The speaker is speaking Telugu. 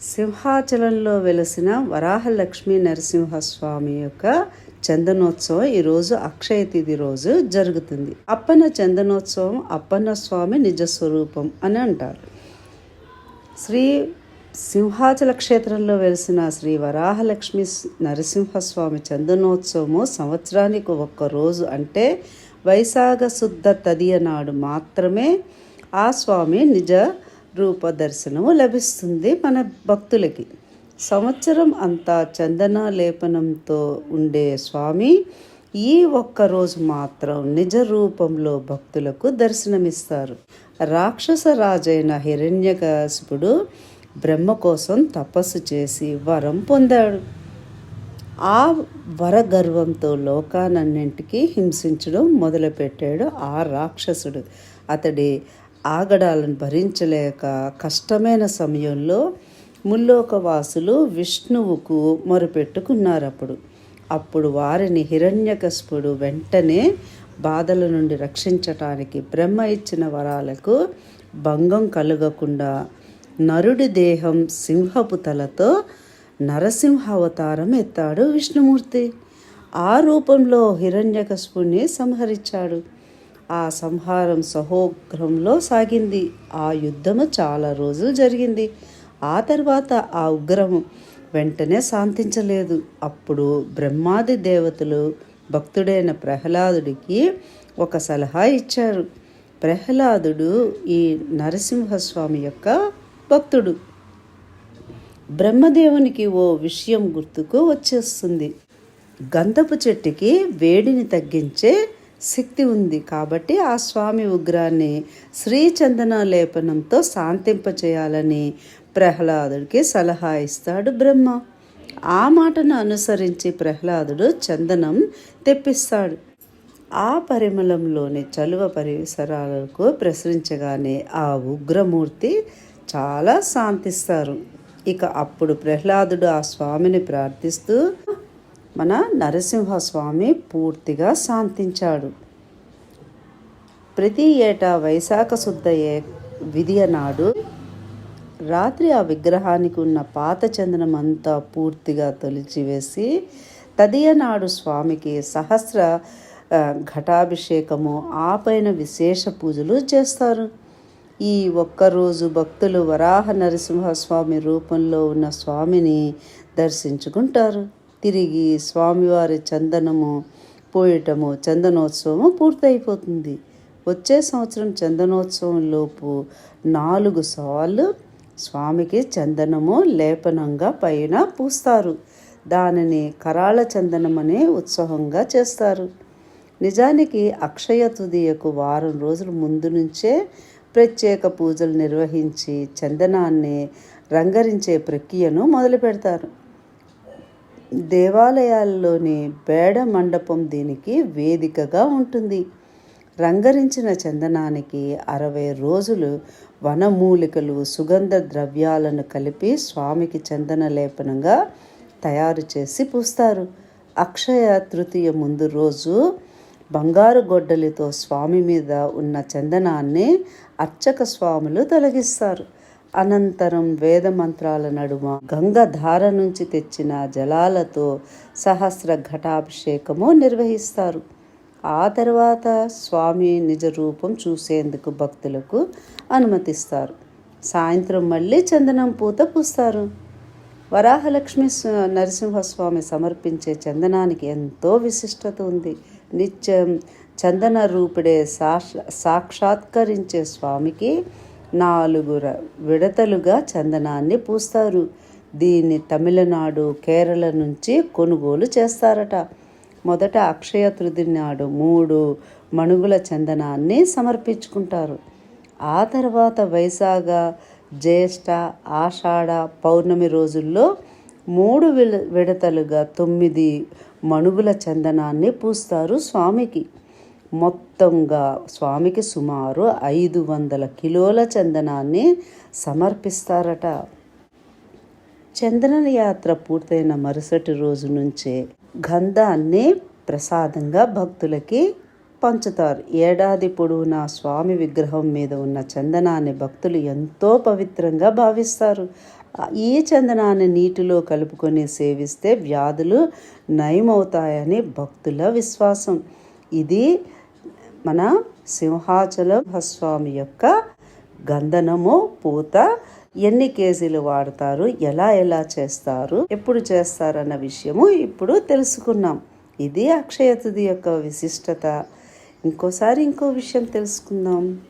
సింహాచలంలో వెలసిన వరాహలక్ష్మి నరసింహస్వామి యొక్క చందనోత్సవం ఈరోజు అక్షయ తిథి రోజు జరుగుతుంది. అప్పన్న చందనోత్సవం అప్పన్న స్వామి నిజ స్వరూపం అని అంటారు. శ్రీ సింహాచల క్షేత్రంలో వెలిసిన శ్రీ వరాహలక్ష్మి నరసింహస్వామి చందనోత్సవము సంవత్సరానికి ఒక్క రోజు అంటే వైశాఖ శుద్ధ తదియ నాడు మాత్రమే ఆ స్వామి నిజ రూప దర్శనము లభిస్తుంది మన భక్తులకి. సంవత్సరం అంతా చందన లేపనంతో ఉండే స్వామి ఈ ఒక్క రోజు మాత్రం నిజ రూపంలో భక్తులకు దర్శనమిస్తారు. రాక్షస రాజైన హిరణ్యకశిపుడు బ్రహ్మ కోసం తపస్సు చేసి వరం పొందాడు. ఆ వరగర్వంతో లోకానన్నింటికి హింసించడం మొదలుపెట్టాడు ఆ రాక్షసుడు. అతడి ఆగడాలను భరించలేక కష్టమైన సమయంలో ముల్లోకవాసులు విష్ణువుకు మొరుపెట్టుకున్నారు అప్పుడు అప్పుడు వారిని హిరణ్యకస్పుడు వెంటనే బాధల నుండి రక్షించటానికి బ్రహ్మ ఇచ్చిన వరాలకు భంగం కలగకుండా నరుడి దేహం సింహపు తలతో నరసింహ అవతారం ఎత్తాడు విష్ణుమూర్తి. ఆ రూపంలో హిరణ్యకశిపుణ్ణి సంహరించాడు. ఆ సంహారం సహోగ్రంలో సాగింది. ఆ యుద్ధము చాలా రోజులు జరిగింది. ఆ తర్వాత ఆ ఉగ్రం వెంటనే శాంతించలేదు. అప్పుడు బ్రహ్మాది దేవతలు భక్తుడైన ప్రహ్లాదుడికి ఒక సలహా ఇచ్చారు. ప్రహ్లాదుడు ఈ నరసింహస్వామి యొక్క భక్తుడు. బ్రహ్మదేవునికి ఓ విషయం గుర్తుకు వచ్చేస్తుంది. గంధపు చెట్టుకి వేడిని తగ్గించే శక్తి ఉంది కాబట్టి ఆ స్వామి ఉగ్రాన్ని శ్రీచందన లేపనంతో శాంతింపచేయాలని ప్రహ్లాదుడికి సలహా ఇస్తాడు బ్రహ్మ. ఆ మాటను అనుసరించి ప్రహ్లాదుడు చందనం తెప్పిస్తాడు. ఆ పరిమళంలోని చలువ పరిసరాలకు ప్రసరించగానే ఆ ఉగ్రమూర్తి చాలా శాంతిస్తారు. ఇక అప్పుడు ప్రహ్లాదుడు ఆ స్వామిని ప్రార్థిస్తూ మన నరసింహస్వామి పూర్తిగా శాంతించాడు. ప్రతి ఏటా వైశాఖ శుద్ధ విధియ నాడు రాత్రి ఆ విగ్రహానికి ఉన్న పాత చందనం అంతా పూర్తిగా తొలిచివేసి తదియ నాడు స్వామికి సహస్ర ఘటాభిషేకము ఆ పైన విశేష పూజలు చేస్తారు. ఈ ఒక్కరోజు భక్తులు వరాహ నరసింహస్వామి రూపంలో ఉన్న స్వామిని దర్శించుకుంటారు. తిరిగి స్వామివారి చందనము పోయటము చందనోత్సవము పూర్తయిపోతుంది. వచ్చే సంవత్సరం చందనోత్సవం లోపు నాలుగు సార్లు స్వామికి చందనము లేపనంగా పైన పూస్తారు. దానిని కరాళ చందనమనే ఉత్సవంగా చేస్తారు. నిజానికి అక్షయ తుదియకు వారం రోజుల ముందు నుంచే ప్రత్యేక పూజలు నిర్వహించి చందనాన్ని రంగరించే ప్రక్రియను మొదలు పెడతారు దేవాలయాల్లోని బేడ మండపం దీనికి వేదికగా ఉంటుంది. రంగరించిన చందనానికి అరవై రోజులు వనమూలికలు సుగంధ ద్రవ్యాలను కలిపి స్వామికి చందన లేపనంగా తయారు చేసి పూస్తారు. అక్షయ తృతీయ ముందు రోజు బంగారు గొడ్డలితో స్వామి మీద ఉన్న చందనాన్ని అర్చక స్వాములు తొలగిస్తారు. అనంతరం వేదమంత్రాల నడుమ గంగ ధార నుంచి తెచ్చిన జలాలతో సహస్ర ఘటాభిషేకము నిర్వహిస్తారు. ఆ తర్వాత స్వామి నిజ రూపం చూసేందుకు భక్తులకు అనుమతిస్తారు. సాయంత్రం మళ్ళీ చందనం పూత పూస్తారు. వరాహలక్ష్మి నరసింహస్వామి సమర్పించే చందనానికి ఎంతో విశిష్టత ఉంది. నిత్యం చందన రూపుడే సాక్ష సాక్షాత్కరించే స్వామికి నాలుగు విడతలుగా చందనాన్ని పూస్తారు. దీన్ని తమిళనాడు కేరళ నుంచి కొనుగోలు చేస్తారట. మొదట అక్షయ తృతి నాడు మూడు మణుగుల చందనాన్ని సమర్పించుకుంటారు. ఆ తర్వాత వైశాఖ జ్యేష్ఠ ఆషాఢ పౌర్ణమి రోజుల్లో మూడు విడతలుగా తొమ్మిది మణుగుల చందనాన్ని పూస్తారు స్వామికి. మొత్తంగా స్వామికి సుమారు ఐదు వందల కిలోల చందనాన్ని సమర్పిస్తారట. చందన యాత్ర పూర్తయిన మరుసటి రోజు నుంచే గంధాన్ని ప్రసాదంగా భక్తులకి పంచుతారు. ఏడాది పొడవునా స్వామి విగ్రహం మీద ఉన్న చందనాన్ని భక్తులు ఎంతో పవిత్రంగా భావిస్తారు. ఈ చందనాన్ని నీటిలో కలుపుకొని సేవిస్తే వ్యాధులు నయమవుతాయని భక్తుల విశ్వాసం. ఇది మన సింహాచల స్వామి యొక్క గంధనము పూత ఎన్ని కేజీలు వాడతారు? ఎలా ఎలా చేస్తారు? ఎప్పుడు చేస్తారన్న విషయము ఇప్పుడు తెలుసుకున్నాం. ఇది అక్షయ యొక్క విశిష్టత. ఇంకోసారి ఇంకో విషయం తెలుసుకుందాం.